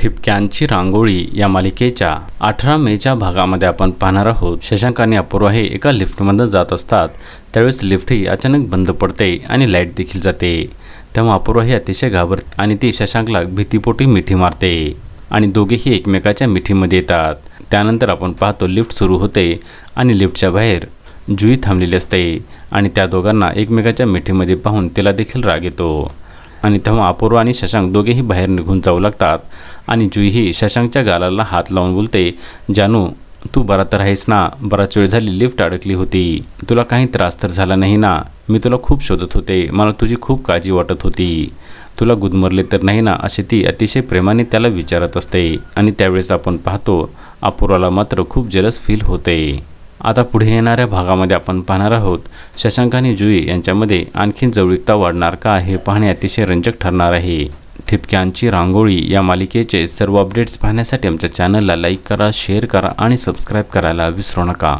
ठिपक्यांची रांगोळी या मालिकेच्या अठरा मेच्या भागामध्ये आपण पाहणार आहोत. शशांक आणि अपूर्वा हे एका लिफ्टमधून जात असतात. त्यावेळेस लिफ्ट ही अचानक बंद पडते आणि लाइट देखील जाते. तेव्हा अपूर्वा ही अतिशय घाबरत आणि ती शशांकला भीतीपोटी मिठी मारते आणि दोघेही एकमेकाच्या मिठीमध्ये येतात. त्यानंतर आपण पाहतो लिफ्ट सुरू होते आणि लिफ्टच्या बाहेर जुई थांबलेली असते आणि त्या दोघांना एकमेकाच्या मिठीमध्ये पाहून तिला देखील राग येतो. आणि तेव्हा अपूर्वा आणि शशांक दोघेही बाहेर निघून जाऊ लागतात. आणि जुईही शशांकच्या गालाला हात लावून बोलते जानू तू बरा तर आहेस ना? बराच वेळ झाली लिफ्ट अडकली होती. तुला काही त्रास तर झाला नाही ना? मी तुला खूप शोधत होते. मला तुझी खूप काळजी वाटत होती. तुला गुदमरले तर नाही ना? अशी ती अतिशय प्रेमाने त्याला विचारत असते. आणि त्यावेळेस आपण पाहतो अपूर्वाला मात्र खूप जलस फील होते. आता पुढे येणाऱ्या भागामध्ये आपण पाहणार आहोत शशांक आणि जुई यांच्यामध्ये आणखीन जवळीकता वाढणार का हे पाहणे अतिशय रंजक ठरणार आहे. ठिपक्यांची रांगोळी या मालिकेचे सर्व अपडेट्स पाहण्यासाठी आमच्या चॅनलला लाईक करा शेअर करा आणि सबस्क्राईब करायला विसरू नका.